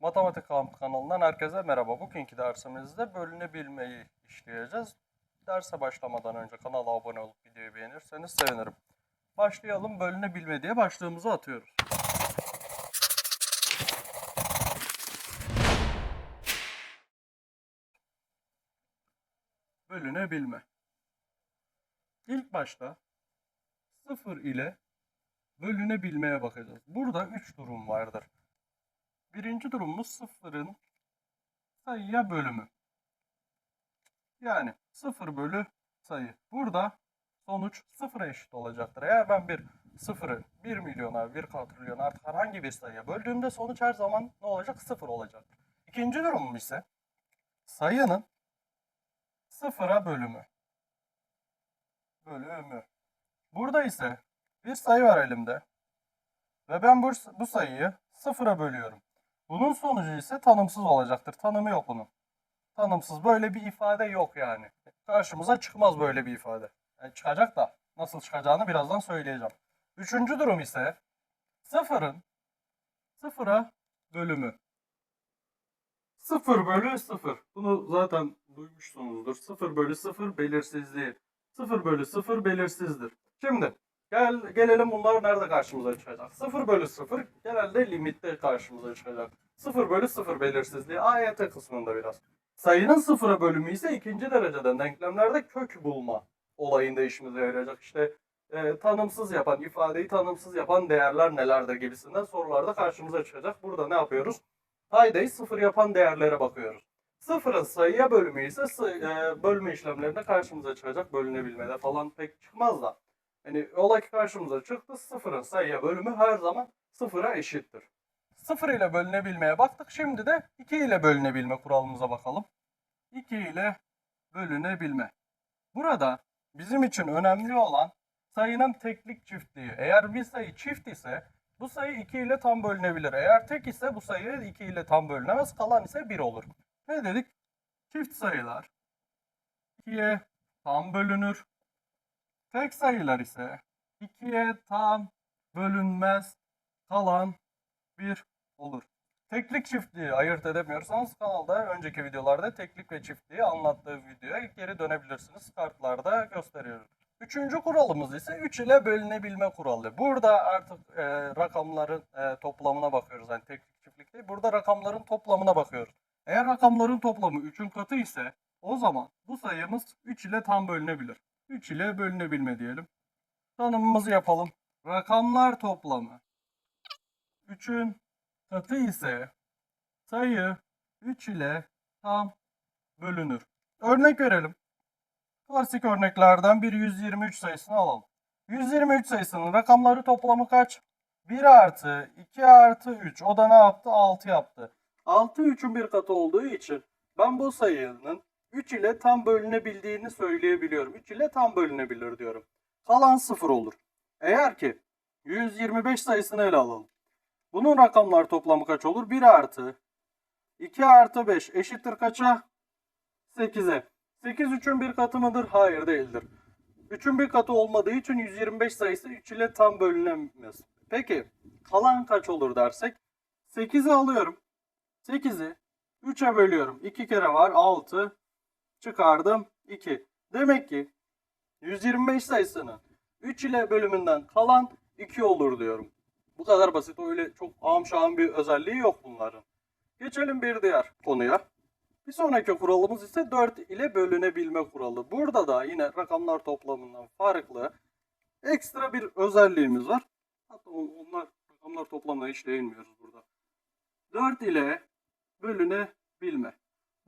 Matematik Kamp kanalından herkese merhaba. Bugünkü dersimizde bölünebilmeyi işleyeceğiz. Derse başlamadan önce kanala abone olup videoyu beğenirseniz sevinirim. Başlayalım. Bölünebilme diye başlığımızı atıyoruz. Bölünebilme. İlk başta 0 ile bölünebilmeye bakacağız. Burada 3 durum vardır. Birinci durumumuz sıfırın sayıya bölümü. Yani 0 bölü sayı. Burada sonuç sıfıra eşit olacaktır. Eğer ben bir sıfırı 1 milyona, 1 katrilyon artık herhangi bir sayıya böldüğümde sonuç her zaman ne olacak? Sıfır olacak. İkinci durumum ise sayının sıfıra bölümü. Bölümü. Burada ise bir sayı var elimde. Ve ben bu, bu sayıyı sıfıra bölüyorum. Bunun sonucu ise tanımsız olacaktır. Tanımı yok bunun. Tanımsız böyle bir ifade yok yani. Karşımıza çıkmaz böyle bir ifade. Yani çıkacak da nasıl çıkacağını birazdan söyleyeceğim. Üçüncü durum ise sıfırın sıfıra bölümü. Sıfır bölü sıfır. Bunu zaten duymuşsunuzdur. Sıfır bölü sıfır belirsizliği. Sıfır bölü sıfır belirsizdir. Şimdi Gel, gelelim bunlar nerede karşımıza çıkacak? 0 bölü 0 genelde limitte karşımıza çıkacak. 0 bölü 0 belirsizliği AYT kısmında biraz. Sayının sıfıra bölümü ise ikinci dereceden denklemlerde kök bulma olayında işimize yarayacak. İşte e, tanımsız yapan, ifadeyi tanımsız yapan değerler nelerdir gibisinden sorularda karşımıza çıkacak. Burada ne yapıyoruz? Paydayı sıfır yapan değerlere bakıyoruz. Sıfırın sayıya bölümü ise e, bölme işlemlerinde karşımıza çıkacak. Bölünebilmede falan pek çıkmaz da. Yani olay karşımıza çıktı. Sıfırın sayıya bölümü her zaman sıfıra eşittir. Sıfır ile bölünebilmeye baktık. Şimdi de 2 ile bölünebilme kuralımıza bakalım. 2 ile bölünebilme. Burada bizim için önemli olan sayının teklik çiftliği. Eğer bir sayı çift ise bu sayı 2 ile tam bölünebilir. Eğer tek ise bu sayı 2 ile tam bölünemez. Kalan ise 1 olur. Ne dedik? Çift sayılar 2'ye tam bölünür. Tek sayılar ise 2'ye tam bölünmez kalan 1 olur. Teklik çiftliği ayırt edemiyorsanız kanalda önceki videolarda teklik ve çiftliği anlattığı videoya geri dönebilirsiniz. Kartlarda gösteriyorum. Üçüncü kuralımız ise 3 ile bölünebilme kuralı. Burada artık e, rakamların e, toplamına bakıyoruz. Yani teklik çiftlik. Burada rakamların toplamına bakıyoruz. Eğer rakamların toplamı 3'ün katı ise o zaman bu sayımız 3 ile tam bölünebilir. 3 ile bölünebilme diyelim. Tanımımızı yapalım. Rakamlar toplamı 3'ün katı ise sayı 3 ile tam bölünür. Örnek verelim. Klasik örneklerden bir 123 sayısını alalım. 123 sayısının rakamları toplamı kaç? 1 artı 2 artı 3. O da ne yaptı? 6 yaptı. 6 3'ün bir katı olduğu için ben bu sayının 3 ile tam bölünebildiğini söyleyebiliyorum. 3 ile tam bölünebilir diyorum. Kalan 0 olur. Eğer ki 125 sayısını ele alalım. Bunun rakamlar toplamı kaç olur? 1 artı 2 artı 5 eşittir kaça? 8'e. 8 3'ün bir katı mıdır? Hayır değildir. 3'ün bir katı olmadığı için 125 sayısı 3 ile tam bölünemez. Peki kalan kaç olur dersek? 8'i alıyorum. 8'i 3'e bölüyorum. 2 kere var 6 çıkardım 2. Demek ki 125 sayısının 3 ile bölümünden kalan 2 olur diyorum. Bu kadar basit. Öyle çok ağam şahım bir özelliği yok bunların. Geçelim bir diğer konuya. Bir sonraki kuralımız ise 4 ile bölünebilme kuralı. Burada da yine rakamlar toplamından farklı ekstra bir özelliğimiz var. Hatta on- onlar rakamlar toplamına hiç değinmiyoruz burada. 4 ile bölünebilme.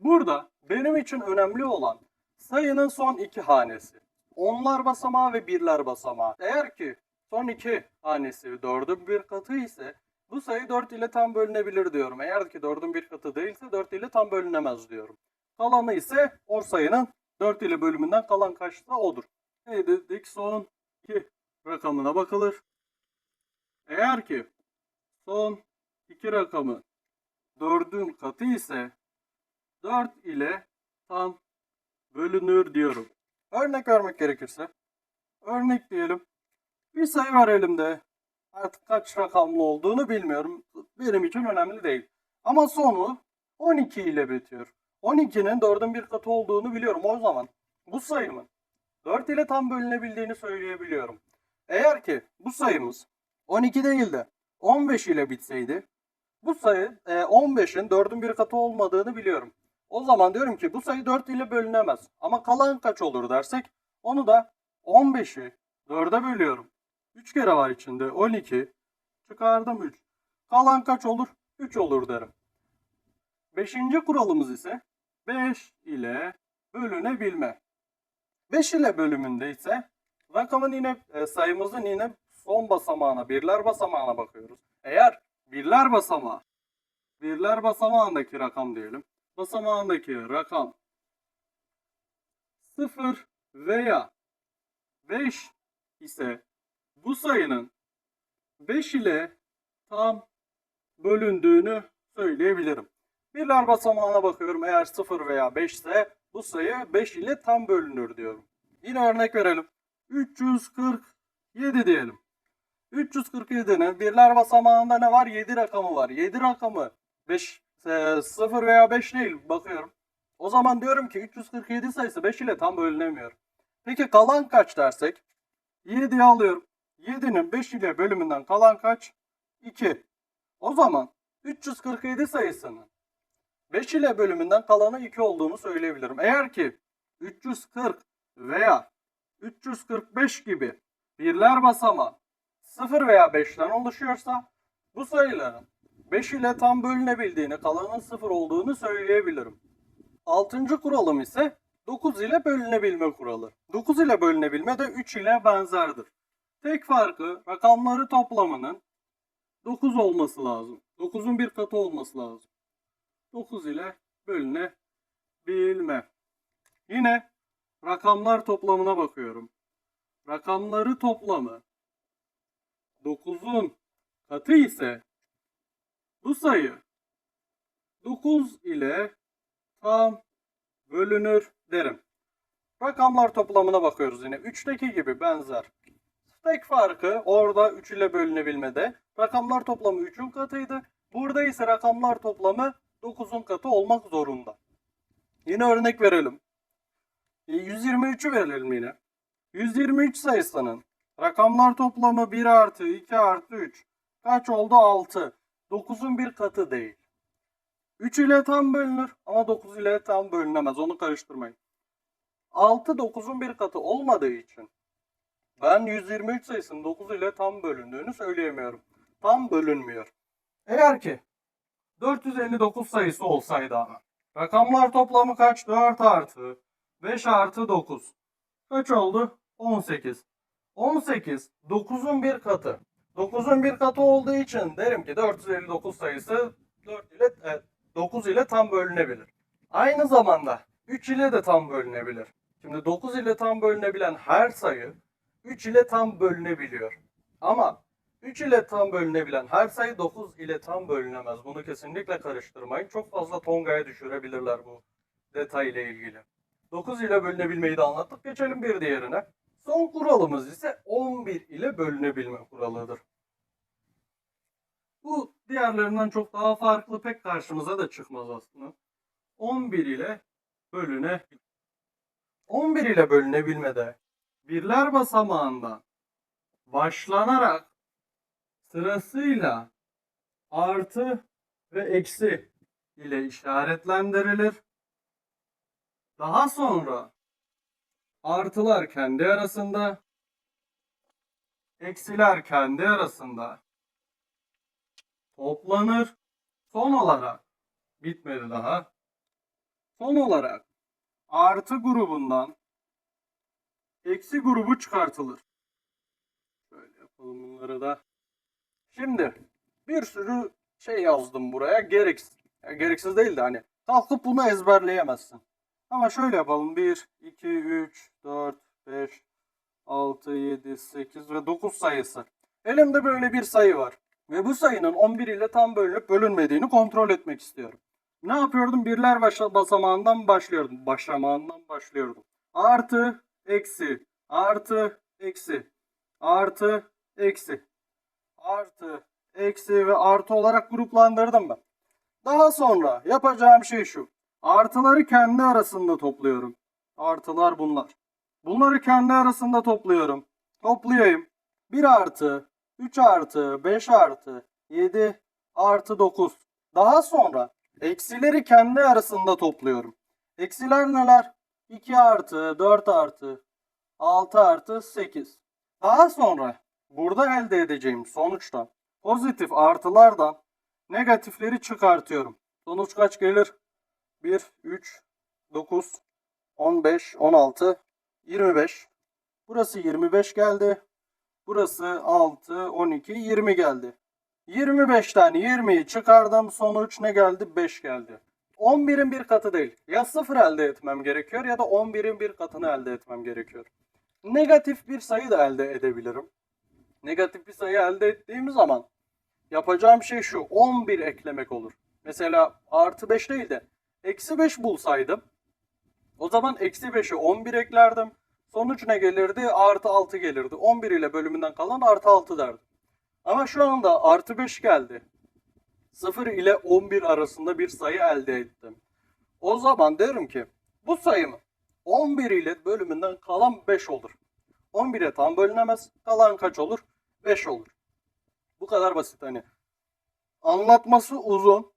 Burada benim için önemli olan sayının son iki hanesi. Onlar basamağı ve birler basamağı. Eğer ki son iki hanesi dördün bir katı ise bu sayı 4 ile tam bölünebilir diyorum. Eğer ki 4'ün bir katı değilse 4 ile tam bölünemez diyorum. Kalanı ise o sayının 4 ile bölümünden kalan kaçsa odur. Ne dedik? Son iki rakamına bakılır. Eğer ki son iki rakamı 4'ün katı ise 4 ile tam bölünür diyorum. Örnek vermek gerekirse. Örnek diyelim. Bir sayı var elimde. Artık kaç rakamlı olduğunu bilmiyorum. Benim için önemli değil. Ama sonu 12 ile bitiyor. 12'nin 4'ün bir katı olduğunu biliyorum. O zaman bu sayımın 4 ile tam bölünebildiğini söyleyebiliyorum. Eğer ki bu sayımız 12 değil de 15 ile bitseydi bu sayı e, 15'in 4'ün bir katı olmadığını biliyorum. O zaman diyorum ki bu sayı 4 ile bölünemez. Ama kalan kaç olur dersek onu da 15'i 4'e bölüyorum. 3 kere var içinde 12 çıkardım 3. Kalan kaç olur? 3 olur derim. Beşinci kuralımız ise 5 ile bölünebilme. 5 ile bölümünde ise rakamın yine e, sayımızın yine son basamağına, birler basamağına bakıyoruz. Eğer birler basamağı, birler basamağındaki rakam diyelim. Basamağındaki rakam 0 veya 5 ise bu sayının 5 ile tam bölündüğünü söyleyebilirim. Birler basamağına bakıyorum. Eğer 0 veya 5 ise bu sayı 5 ile tam bölünür diyorum. Yine örnek verelim. 347 diyelim. 347'nin birler basamağında ne var? 7 rakamı var. 7 rakamı 5 0 veya 5 değil bakıyorum. O zaman diyorum ki 347 sayısı 5 ile tam bölünemiyor. Peki kalan kaç dersek? 7'yi alıyorum. 7'nin 5 ile bölümünden kalan kaç? 2. O zaman 347 sayısının 5 ile bölümünden kalanı 2 olduğunu söyleyebilirim. Eğer ki 340 veya 345 gibi birler basamağı 0 veya 5'ten oluşuyorsa bu sayıların 5 ile tam bölünebildiğini, kalanın 0 olduğunu söyleyebilirim. Altıncı kuralım ise 9 ile bölünebilme kuralı. 9 ile bölünebilme de 3 ile benzerdir. Tek farkı rakamları toplamının 9 olması lazım. 9'un bir katı olması lazım. 9 ile bölünebilme. Yine rakamlar toplamına bakıyorum. Rakamları toplamı 9'un katı ise bu sayı 9 ile tam bölünür derim. Rakamlar toplamına bakıyoruz yine. 3'teki gibi benzer. Tek farkı orada 3 ile bölünebilmede. Rakamlar toplamı 3'ün katıydı. Burada ise rakamlar toplamı 9'un katı olmak zorunda. Yine örnek verelim. E, 123'ü verelim yine. 123 sayısının rakamlar toplamı 1 artı 2 artı 3. Kaç oldu? 6. 9'un bir katı değil. 3 ile tam bölünür ama 9 ile tam bölünemez. Onu karıştırmayın. 6 9'un bir katı olmadığı için ben 123 sayısının 9 ile tam bölündüğünü söyleyemiyorum. Tam bölünmüyor. Eğer ki 459 sayısı olsaydı ama rakamlar toplamı kaç? 4 artı 5 artı 9. Kaç oldu? 18. 18 9'un bir katı. 9'un bir katı olduğu için derim ki 459 sayısı 4 ile e, 9 ile tam bölünebilir. Aynı zamanda 3 ile de tam bölünebilir. Şimdi 9 ile tam bölünebilen her sayı 3 ile tam bölünebiliyor. Ama 3 ile tam bölünebilen her sayı 9 ile tam bölünemez. Bunu kesinlikle karıştırmayın. Çok fazla tongaya düşürebilirler bu detay ile ilgili. 9 ile bölünebilmeyi de anlattık. Geçelim bir diğerine. Son kuralımız ise 11 ile bölünebilme kuralıdır. Bu diğerlerinden çok daha farklı pek karşımıza da çıkmaz aslında. 11 ile bölüne 11 ile bölünebilmede birler basamağından başlanarak sırasıyla artı ve eksi ile işaretlendirilir. Daha sonra artılar kendi arasında, eksiler kendi arasında toplanır. Son olarak bitmedi daha. Son olarak artı grubundan eksi grubu çıkartılır. Şöyle yapalım bunları da. Şimdi bir sürü şey yazdım buraya. Gereksiz. gereksiz değil de hani kalkıp bunu ezberleyemezsin. Ama şöyle yapalım. 1, 2, 3, 4, 5, 6, 7, 8 ve 9 sayısı. Elimde böyle bir sayı var. Ve bu sayının 11 ile tam bölünüp bölünmediğini kontrol etmek istiyorum. Ne yapıyordum? Birler başa basamağından başlıyordum. Başamağından başlıyordum. Artı, eksi, artı, eksi, artı, eksi, artı, eksi ve artı olarak gruplandırdım ben. Daha sonra yapacağım şey şu. Artıları kendi arasında topluyorum. Artılar bunlar. Bunları kendi arasında topluyorum. Toplayayım. 1 artı, 3 artı, 5 artı, 7 artı 9. Daha sonra eksileri kendi arasında topluyorum. Eksiler neler? 2 artı, 4 artı, 6 artı, 8. Daha sonra burada elde edeceğim sonuçtan pozitif artılardan negatifleri çıkartıyorum. Sonuç kaç gelir? 1, 3, 9, 15, 16, 25. Burası 25 geldi. Burası 6, 12, 20 geldi. 25'ten 20'yi çıkardım. Sonuç ne geldi? 5 geldi. 11'in bir katı değil. Ya 0 elde etmem gerekiyor ya da 11'in bir katını elde etmem gerekiyor. Negatif bir sayı da elde edebilirim. Negatif bir sayı elde ettiğim zaman yapacağım şey şu. 11 eklemek olur. Mesela artı 5 değil de eksi 5 bulsaydım o zaman eksi 5'i 11 eklerdim. Sonuç ne gelirdi? Artı 6 gelirdi. 11 ile bölümünden kalan artı 6 derdim. Ama şu anda artı 5 geldi. 0 ile 11 arasında bir sayı elde ettim. O zaman derim ki bu sayımı 11 ile bölümünden kalan 5 olur. 11'e tam bölünemez. Kalan kaç olur? 5 olur. Bu kadar basit hani. Anlatması uzun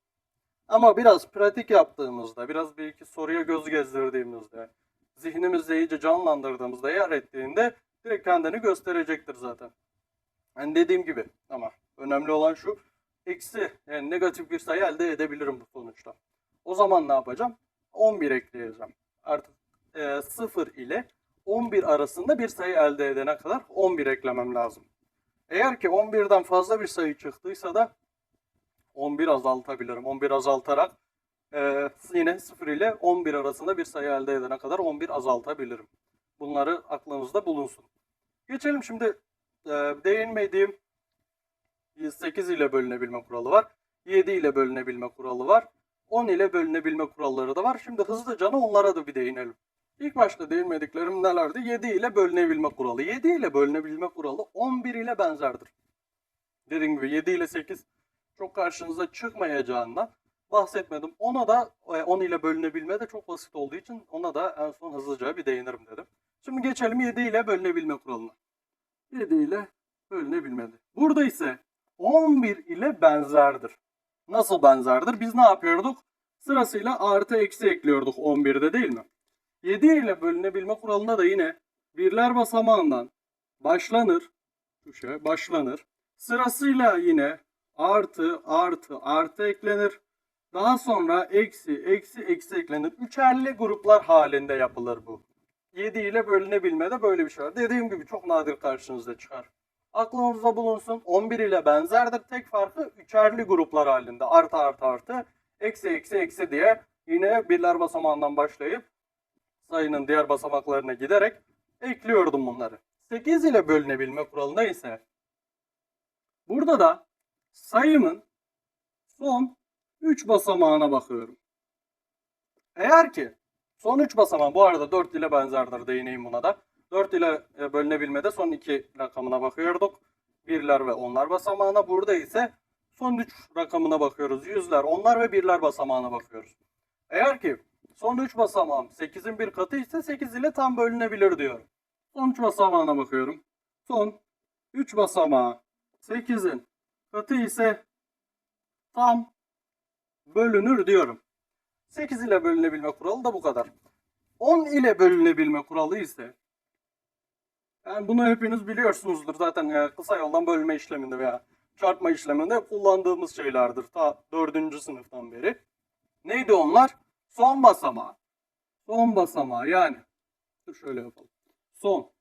ama biraz pratik yaptığımızda, biraz bir iki soruya göz gezdirdiğimizde, zihnimizde iyice canlandırdığımızda, yer ettiğinde direkt kendini gösterecektir zaten. Yani dediğim gibi ama önemli olan şu, eksi yani negatif bir sayı elde edebilirim bu sonuçta. O zaman ne yapacağım? 11 ekleyeceğim. Artık e, 0 ile 11 arasında bir sayı elde edene kadar 11 eklemem lazım. Eğer ki 11'den fazla bir sayı çıktıysa da 11 azaltabilirim. 11 azaltarak e, yine 0 ile 11 arasında bir sayı elde edene kadar 11 azaltabilirim. Bunları aklınızda bulunsun. Geçelim şimdi e, değinmediğim 8 ile bölünebilme kuralı var. 7 ile bölünebilme kuralı var. 10 ile bölünebilme kuralları da var. Şimdi hızlıca onlara da bir değinelim. İlk başta değinmediklerim nelerdi? 7 ile bölünebilme kuralı. 7 ile bölünebilme kuralı 11 ile benzerdir. Dediğim gibi 7 ile 8 çok karşınıza çıkmayacağından bahsetmedim. Ona da e, 10 ile bölünebilme de çok basit olduğu için ona da en son hızlıca bir değinirim dedim. Şimdi geçelim 7 ile bölünebilme kuralına. 7 ile bölünebilmedi. Burada ise 11 ile benzerdir. Nasıl benzerdir? Biz ne yapıyorduk? Sırasıyla artı eksi ekliyorduk 11'de değil mi? 7 ile bölünebilme kuralında da yine birler basamağından başlanır. Tuşa başlanır. Sırasıyla yine artı artı artı eklenir. Daha sonra eksi eksi eksi eklenir. Üçerli gruplar halinde yapılır bu. 7 ile bölünebilmede böyle bir şey var. Dediğim gibi çok nadir karşınıza çıkar. Aklınızda bulunsun. 11 ile benzerdir. Tek farkı üçerli gruplar halinde. Artı artı artı. Eksi eksi eksi diye yine birler basamağından başlayıp sayının diğer basamaklarına giderek ekliyordum bunları. 8 ile bölünebilme kuralında ise burada da sayımın son 3 basamağına bakıyorum. Eğer ki son 3 basamağı bu arada 4 ile benzerdir değineyim buna da. 4 ile e, bölünebilmede son 2 rakamına bakıyorduk. Birler ve onlar basamağına. Burada ise son 3 rakamına bakıyoruz. Yüzler, onlar ve birler basamağına bakıyoruz. Eğer ki son 3 basamağım 8'in bir katı ise 8 ile tam bölünebilir diyorum. Son 3 basamağına bakıyorum. Son 3 basamağı 8'in katı ise tam bölünür diyorum. 8 ile bölünebilme kuralı da bu kadar. 10 ile bölünebilme kuralı ise yani bunu hepiniz biliyorsunuzdur zaten ya, kısa yoldan bölme işleminde veya çarpma işleminde kullandığımız şeylerdir ta 4. sınıftan beri. Neydi onlar? Son basamağı. Son basamağı yani. Dur şöyle yapalım. Son.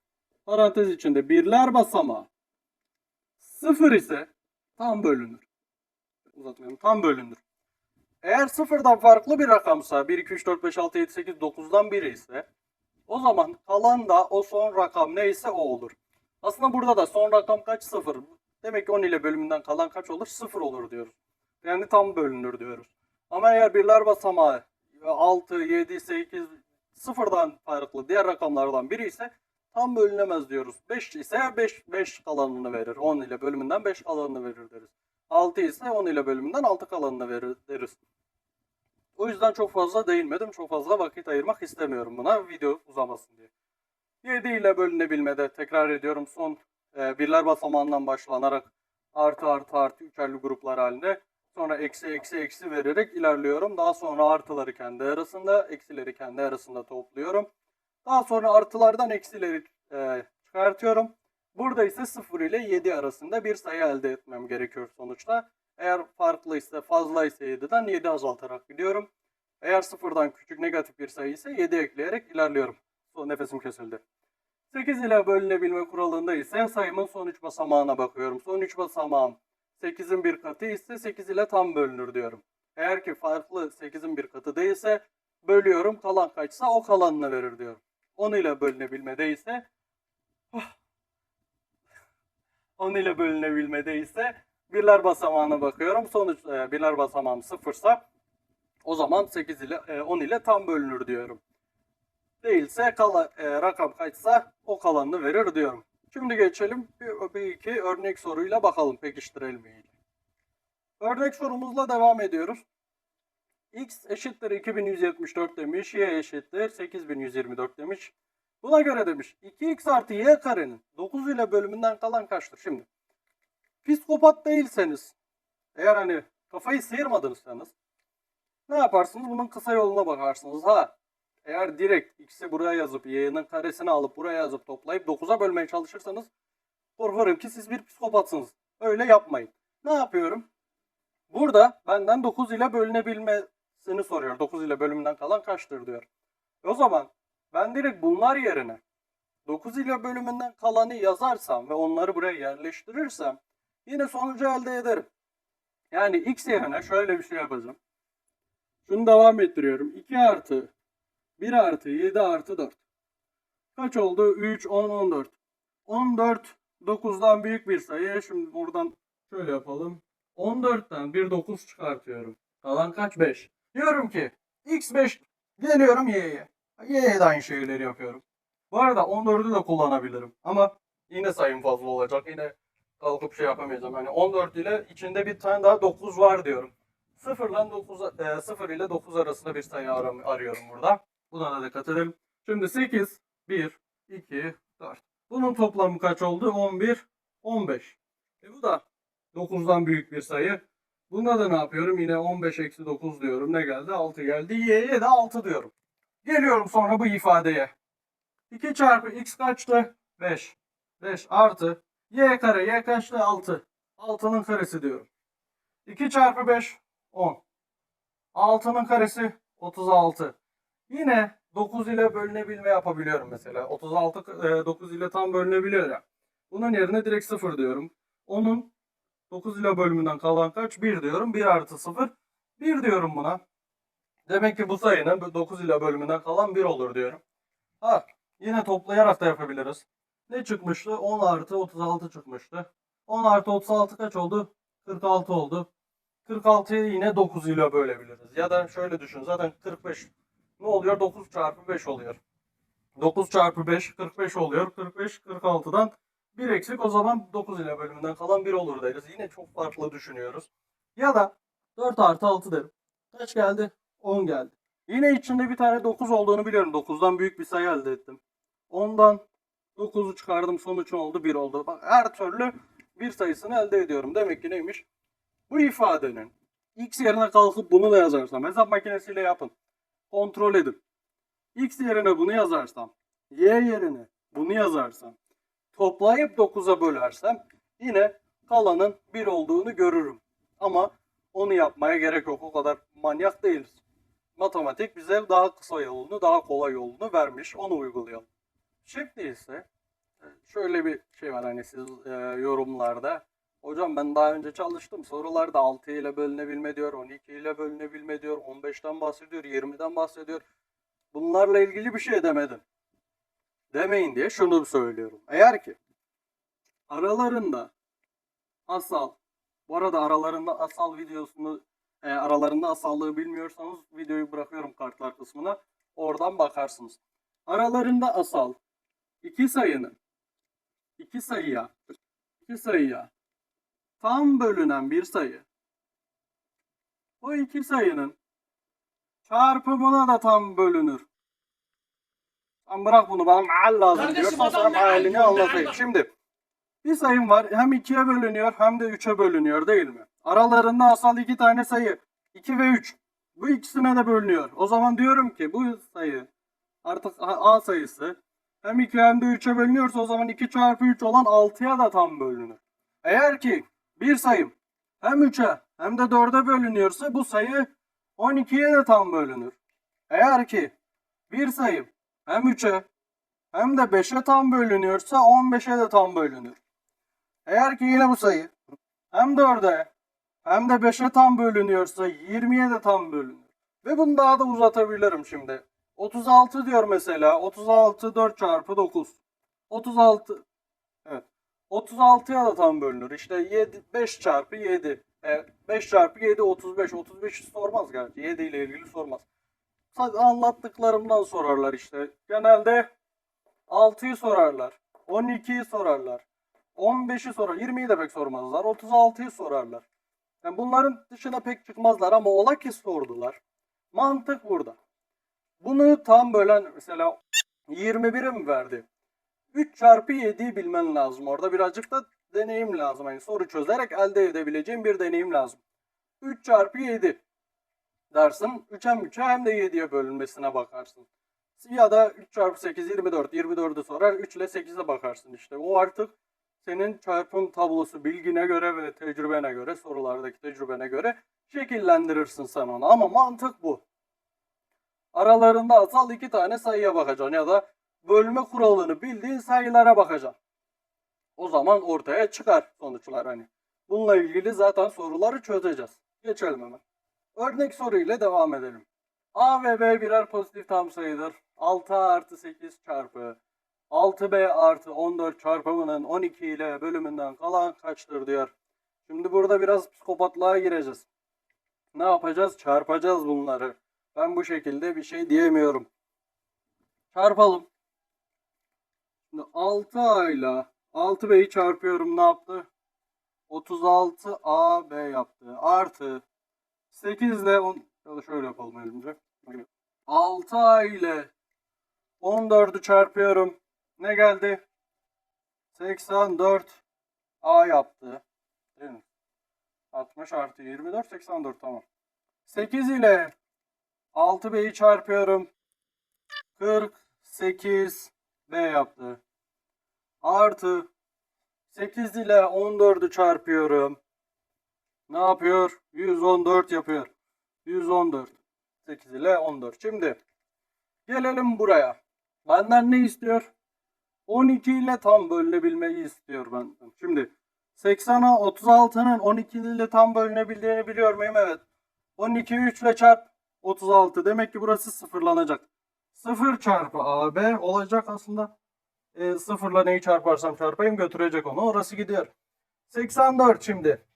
Parantez içinde birler basamağı. Sıfır ise tam bölünür. Uzatmayalım. Tam bölünür. Eğer sıfırdan farklı bir rakamsa 1, 2, 3, 4, 5, 6, 7, 8, 9'dan biri ise o zaman kalan da o son rakam neyse o olur. Aslında burada da son rakam kaç? Sıfır. Demek ki 10 ile bölümünden kalan kaç olur? Sıfır olur diyoruz. Yani tam bölünür diyoruz. Ama eğer birler basamağı 6, 7, 8 sıfırdan farklı diğer rakamlardan biri ise tam bölünemez diyoruz. 5 ise 5, 5 kalanını verir. 10 ile bölümünden 5 kalanını verir deriz. 6 ise 10 ile bölümünden 6 kalanını verir, deriz. O yüzden çok fazla değinmedim. Çok fazla vakit ayırmak istemiyorum buna video uzamasın diye. 7 ile bölünebilmede tekrar ediyorum son e, birler basamağından başlanarak artı artı artı üçerli gruplar halinde sonra eksi eksi eksi vererek ilerliyorum. Daha sonra artıları kendi arasında, eksileri kendi arasında topluyorum. Daha sonra artılardan eksileri e, çıkartıyorum. Burada ise 0 ile 7 arasında bir sayı elde etmem gerekiyor sonuçta. Eğer farklı ise fazla ise 7'den 7 azaltarak gidiyorum. Eğer sıfırdan küçük negatif bir sayı ise 7 ekleyerek ilerliyorum. Son nefesim kesildi. 8 ile bölünebilme kuralında ise sayımın son 3 basamağına bakıyorum. Son 3 basamağım 8'in bir katı ise 8 ile tam bölünür diyorum. Eğer ki farklı 8'in bir katı değilse bölüyorum. Kalan kaçsa o kalanını verir diyorum. 10 ile bölünebilmede ise 10 ile bölünebilmede ise birler basamağına bakıyorum. Sonuç e, birler basamağım sıfırsa o zaman 8 ile e, 10 ile tam bölünür diyorum. Değilse kala, e, rakam kaçsa o kalanını verir diyorum. Şimdi geçelim bir, bir iki örnek soruyla bakalım pekiştirelim. Örnek sorumuzla devam ediyoruz. X eşittir 2174 demiş. Y eşittir 8124 demiş. Buna göre demiş 2x artı y karenin 9 ile bölümünden kalan kaçtır? Şimdi psikopat değilseniz eğer hani kafayı sıyırmadınızsanız ne yaparsınız? Bunun kısa yoluna bakarsınız. Ha eğer direkt x'i buraya yazıp y'nin karesini alıp buraya yazıp toplayıp 9'a bölmeye çalışırsanız korkarım ki siz bir psikopatsınız. Öyle yapmayın. Ne yapıyorum? Burada benden 9 ile bölünebilmesini soruyor. 9 ile bölümünden kalan kaçtır diyor. E o zaman ben direkt bunlar yerine 9 ile bölümünden kalanı yazarsam ve onları buraya yerleştirirsem yine sonucu elde ederim. Yani x yerine şöyle bir şey yapacağım. Şunu devam ettiriyorum. 2 artı 1 artı 7 artı 4. Kaç oldu? 3, 10, 14. 14 9'dan büyük bir sayı. Şimdi buradan şöyle yapalım. 14'ten bir 9 çıkartıyorum. Kalan kaç? 5. Diyorum ki x 5 geliyorum y'ye. Y'ye de aynı şeyleri yapıyorum. Bu arada 14'ü de kullanabilirim. Ama yine sayım fazla olacak. Yine kalkıp şey yapamayacağım. Yani 14 ile içinde bir tane daha 9 var diyorum. 0 ile 9, e, 0 ile 9 arasında bir sayı aram- arıyorum burada. Buna da dikkat edelim. Şimdi 8, 1, 2, 4. Bunun toplamı kaç oldu? 11, 15. E bu da 9'dan büyük bir sayı. Bunda da ne yapıyorum? Yine 15 eksi 9 diyorum. Ne geldi? 6 geldi. Y'ye de 6 diyorum. Geliyorum sonra bu ifadeye. 2 çarpı x kaçtı? 5. 5 artı y kare y kaçtı? 6. 6'nın karesi diyorum. 2 çarpı 5 10. 6'nın karesi 36. Yine 9 ile bölünebilme yapabiliyorum mesela. 36 e, 9 ile tam bölünebiliyor ya. Bunun yerine direkt 0 diyorum. Onun 9 ile bölümünden kalan kaç? 1 diyorum. 1 artı 0. 1 diyorum buna. Demek ki bu sayının 9 ile bölümünden kalan 1 olur diyorum. Ha, yine toplayarak da yapabiliriz. Ne çıkmıştı? 10 artı 36 çıkmıştı. 10 artı 36 kaç oldu? 46 oldu. 46'yı yine 9 ile bölebiliriz. Ya da şöyle düşün. Zaten 45 ne oluyor? 9 çarpı 5 oluyor. 9 çarpı 5 45 oluyor. 45 46'dan 1 eksik o zaman 9 ile bölümünden kalan 1 olur deriz. Yine çok farklı düşünüyoruz. Ya da 4 artı 6 derim. Kaç geldi? 10 geldi. Yine içinde bir tane 9 olduğunu biliyorum. 9'dan büyük bir sayı elde ettim. 10'dan 9'u çıkardım sonuç oldu? 1 oldu. Bak her türlü bir sayısını elde ediyorum. Demek ki neymiş? Bu ifadenin x yerine kalkıp bunu da yazarsam hesap makinesiyle yapın. Kontrol edin. x yerine bunu yazarsam, y yerine bunu yazarsam, toplayıp 9'a bölersem yine kalanın 1 olduğunu görürüm. Ama onu yapmaya gerek yok. O kadar manyak değiliz. Matematik bize daha kısa yolunu, daha kolay yolunu vermiş. Onu uygulayalım. Şimdi ise e, şöyle bir şey var hani siz e, yorumlarda. Hocam ben daha önce çalıştım. Sorularda 6 ile bölünebilme diyor, 12 ile bölünebilme diyor, 15'ten bahsediyor, 20'den bahsediyor. Bunlarla ilgili bir şey demedim. Demeyin diye şunu söylüyorum. Eğer ki aralarında asal, bu arada aralarında asal videosunu, e, aralarında asallığı bilmiyorsanız videoyu bırakıyorum kartlar kısmına. Oradan bakarsınız. Aralarında asal iki sayının iki sayıya iki sayıya tam bölünen bir sayı bu iki sayının çarpımına da tam bölünür. Sen bırak bunu bana maal lazım Kardeşim, adam ne mealini anlıyor, ne anlatayım. Şimdi bir sayım var hem ikiye bölünüyor hem de üçe bölünüyor değil mi? Aralarında asal iki tane sayı 2 ve 3. Bu ikisine de bölünüyor. O zaman diyorum ki bu sayı artık A A sayısı hem 2 hem de 3'e bölünüyorsa o zaman 2 çarpı 3 olan 6'ya da tam bölünür. Eğer ki bir sayım hem 3'e hem de 4'e bölünüyorsa bu sayı 12'ye de tam bölünür. Eğer ki bir sayım hem 3'e hem de 5'e tam bölünüyorsa 15'e de tam bölünür. Eğer ki yine bu sayı hem 4'e hem de 5'e tam bölünüyorsa 20'ye de tam bölünür. Ve bunu daha da uzatabilirim şimdi. 36 diyor mesela. 36 4 çarpı 9. 36 Evet. 36'ya da tam bölünür. İşte 7 5 çarpı 7. E, 5 çarpı 7 35. 35 sormaz gerçi. 7 ile ilgili sormaz. Anlattıklarımdan sorarlar işte. Genelde 6'yı sorarlar. 12'yi sorarlar. 15'i sorar. 20'yi de pek sormazlar. 36'yı sorarlar. Yani bunların dışına pek çıkmazlar ama ola ki sordular. Mantık burada. Bunu tam bölen mesela 21'e mi verdi? 3 çarpı 7'yi bilmen lazım. Orada birazcık da deneyim lazım. Yani soru çözerek elde edebileceğin bir deneyim lazım. 3 çarpı 7 dersin. 3 hem 3'e hem de 7'ye bölünmesine bakarsın. Ya da 3 çarpı 8 24. 24'ü sorar. 3 ile 8'e bakarsın işte. O artık senin çarpım tablosu bilgine göre ve tecrübene göre, sorulardaki tecrübene göre şekillendirirsin sen onu. Ama mantık bu. Aralarında asal iki tane sayıya bakacaksın ya da bölme kuralını bildiğin sayılara bakacaksın. O zaman ortaya çıkar sonuçlar hani. Bununla ilgili zaten soruları çözeceğiz. Geçelim hemen. Örnek soru ile devam edelim. A ve B birer pozitif tam sayıdır. 6 artı 8 çarpı 6B artı 14 çarpımının 12 ile bölümünden kalan kaçtır diyor. Şimdi burada biraz psikopatlığa gireceğiz. Ne yapacağız? Çarpacağız bunları. Ben bu şekilde bir şey diyemiyorum. Çarpalım. Şimdi 6A ile 6B'yi çarpıyorum ne yaptı? 36AB yaptı. Artı 8 ile 10 ya da şöyle yapalım elimce. 6A ile 14'ü çarpıyorum. Ne geldi? 84 A yaptı. Değil mi? 60 artı 24 84 tamam. 8 ile 6B'yi çarpıyorum. 48 B yaptı. Artı 8 ile 14'ü çarpıyorum. Ne yapıyor? 114 yapıyor. 114. 8 ile 14. Şimdi gelelim buraya. Benden ne istiyor? 12 ile tam bölünebilmeyi istiyor benden. Şimdi 80'a 36'nın 12 ile tam bölünebildiğini biliyor muyum? Evet. 12'yi 3 ile çarp 36. Demek ki burası sıfırlanacak. 0 çarpı AB olacak aslında. E, sıfırla neyi çarparsam çarpayım götürecek onu. Orası gidiyor. 84 şimdi.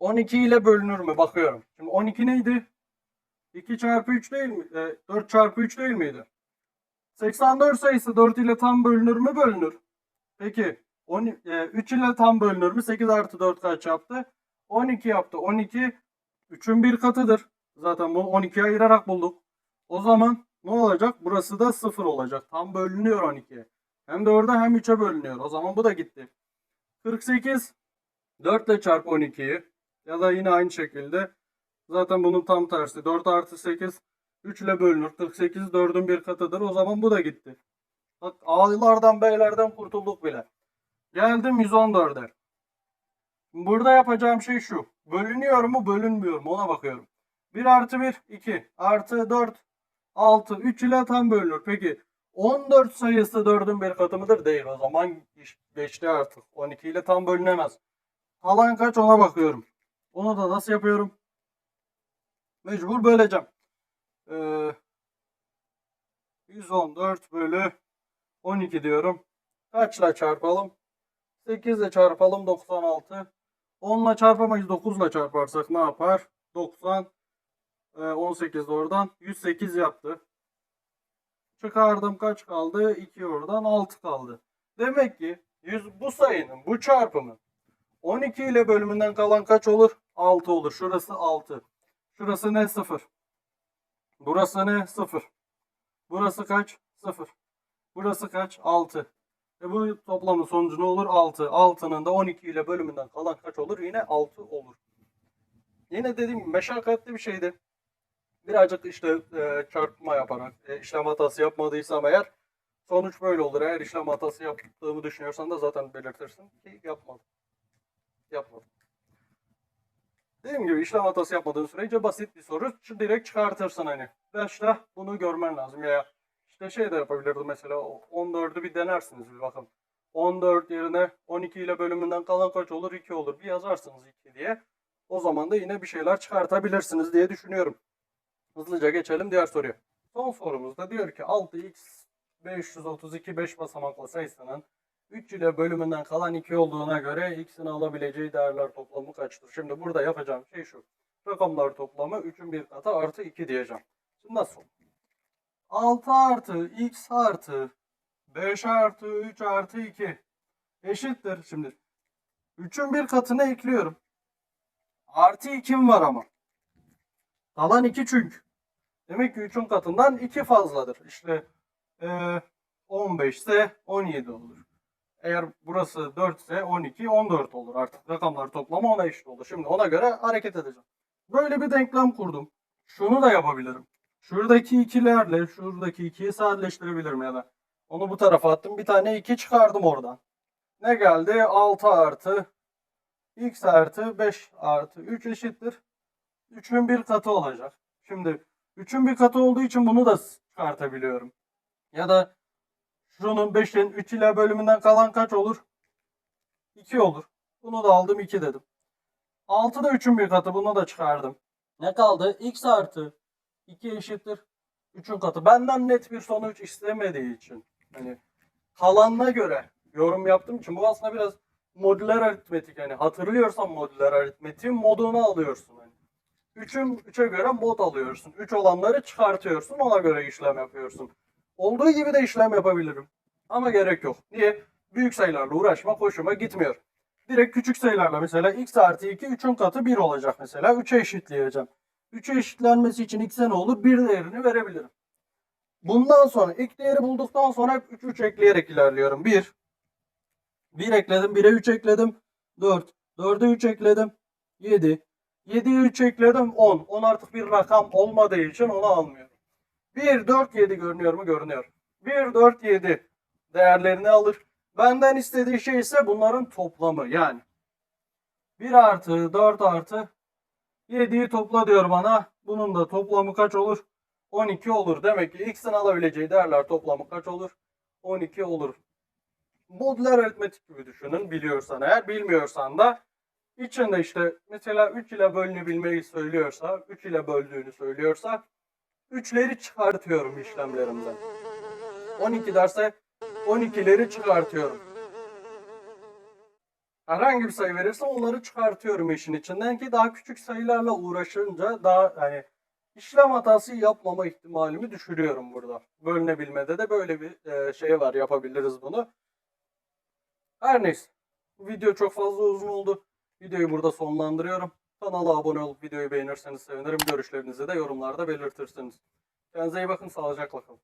12 ile bölünür mü? Bakıyorum. Şimdi 12 neydi? 2 çarpı 3 değil mi? E, 4 çarpı 3 değil miydi? 84 sayısı 4 ile tam bölünür mü? Bölünür. Peki 10, e, 3 ile tam bölünür mü? 8 artı 4 kaç yaptı? 12 yaptı. 12 3'ün bir katıdır. Zaten bunu 12'ye ayırarak bulduk. O zaman ne olacak? Burası da 0 olacak. Tam bölünüyor 12'ye. Hem de orada hem 3'e bölünüyor. O zaman bu da gitti. 48 4 ile çarp 12'yi ya da yine aynı şekilde zaten bunun tam tersi 4 artı 8 3 ile bölünür. 48 4'ün bir katıdır. O zaman bu da gitti. Bak A'lardan B'lerden kurtulduk bile. Geldim 114'e. Burada yapacağım şey şu. Bölünüyor mu bölünmüyor mu ona bakıyorum. 1 artı 1 2 artı 4 6 3 ile tam bölünür. Peki 14 sayısı 4'ün bir katı mıdır? Değil. O zaman geçti artık. 12 ile tam bölünemez. Kalan kaç ona bakıyorum. Onu da nasıl yapıyorum? Mecbur böleceğim. Ee, 114 bölü 12 diyorum. Kaçla çarpalım? 8 ile çarpalım 96. 10 ile çarpamayız. 9 ile çarparsak ne yapar? 90. Ee, 18 de oradan. 108 yaptı. Çıkardım kaç kaldı? 2 oradan 6 kaldı. Demek ki 100, bu sayının bu çarpımı 12 ile bölümünden kalan kaç olur? 6 olur. Şurası 6. Şurası ne? 0. Burası ne? 0. Burası kaç? 0. Burası kaç? 6. E bu toplamın sonucu ne olur? 6. 6'nın da 12 ile bölümünden kalan kaç olur? Yine 6 olur. Yine dediğim gibi meşakkatli bir şeydi. Birazcık işte e, çarpma yaparak e, işlem hatası yapmadıysam eğer sonuç böyle olur. Eğer işlem hatası yaptığımı düşünüyorsan da zaten belirtirsin ki yapmadım. Yapmadım. Dediğim gibi işlem hatası yapmadığın sürece basit bir soru direkt çıkartırsın hani. Başta bunu görmen lazım ya işte şey de yapabilirdim mesela 14'ü bir denersiniz bir bakın. 14 yerine 12 ile bölümünden kalan kaç olur? 2 olur. Bir yazarsınız 2 diye. O zaman da yine bir şeyler çıkartabilirsiniz diye düşünüyorum. Hızlıca geçelim diğer soruya. Son sorumuzda diyor ki 6x 532 5 basamaklı sayısının 3 ile bölümünden kalan 2 olduğuna göre x'in alabileceği değerler toplamı kaçtır? Şimdi burada yapacağım şey şu. Rakamlar toplamı 3'ün bir katı artı 2 diyeceğim. Şimdi nasıl? 6 artı x artı 5 artı 3 artı 2 eşittir. Şimdi 3'ün bir katını ekliyorum. Artı 2'm var ama. Kalan 2 çünkü. Demek ki 3'ün katından 2 fazladır. İşte eee 15 ise 17 olur. Eğer burası 4 ise 12, 14 olur. Artık rakamlar toplamı ona eşit olur. Şimdi ona göre hareket edeceğim. Böyle bir denklem kurdum. Şunu da yapabilirim. Şuradaki ikilerle şuradaki ikiyi sadeleştirebilirim ya da. Onu bu tarafa attım. Bir tane 2 çıkardım oradan. Ne geldi? 6 artı x artı 5 artı 3 eşittir. 3'ün bir katı olacak. Şimdi 3'ün bir katı olduğu için bunu da çıkartabiliyorum. Ya da şunun 5'in 3 ile bölümünden kalan kaç olur? 2 olur. Bunu da aldım 2 dedim. 6 da 3'ün bir katı. Bunu da çıkardım. Ne kaldı? x artı 2 eşittir 3'ün katı. Benden net bir sonuç istemediği için. Hani kalanına göre yorum yaptığım için bu aslında biraz modüler aritmetik. Yani hatırlıyorsan modüler aritmetiğin modunu alıyorsun. Hani 3'ün 3'e göre mod alıyorsun. 3 olanları çıkartıyorsun. Ona göre işlem yapıyorsun. Olduğu gibi de işlem yapabilirim. Ama gerek yok. Niye? Büyük sayılarla uğraşmak hoşuma gitmiyor. Direkt küçük sayılarla mesela x artı 2 3'ün katı 1 olacak mesela. 3'e eşitleyeceğim. 3'e eşitlenmesi için x'e ne olur? 1 değerini verebilirim. Bundan sonra ilk değeri bulduktan sonra hep 3 3 ekleyerek ilerliyorum. 1 1 ekledim. 1'e 3 ekledim. 4 4'e 3 ekledim. 7 7'ye 3 ekledim. 10 10 artık bir rakam olmadığı için onu almıyorum. 1 4 7 görünüyor mu? Görünüyor. 1 4 7 değerlerini alır. Benden istediği şey ise bunların toplamı yani. 1 artı 4 artı 7'yi topla diyor bana. Bunun da toplamı kaç olur? 12 olur. Demek ki x'in alabileceği değerler toplamı kaç olur? 12 olur. Modüler aritmetik gibi düşünün biliyorsan eğer. Bilmiyorsan da içinde işte mesela 3 ile bölünebilmeyi söylüyorsa, 3 ile böldüğünü söylüyorsa 3'leri çıkartıyorum işlemlerimden. 12 derse 12'leri çıkartıyorum. Herhangi bir sayı verirse onları çıkartıyorum işin içinden ki daha küçük sayılarla uğraşınca daha hani işlem hatası yapmama ihtimalimi düşürüyorum burada. Bölünebilmede de böyle bir e, şey var yapabiliriz bunu. Her neyse. Video çok fazla uzun oldu. Videoyu burada sonlandırıyorum. Kanala abone olup videoyu beğenirseniz sevinirim. Görüşlerinizi de yorumlarda belirtirsiniz. Kendinize iyi bakın. Sağlıcakla kalın.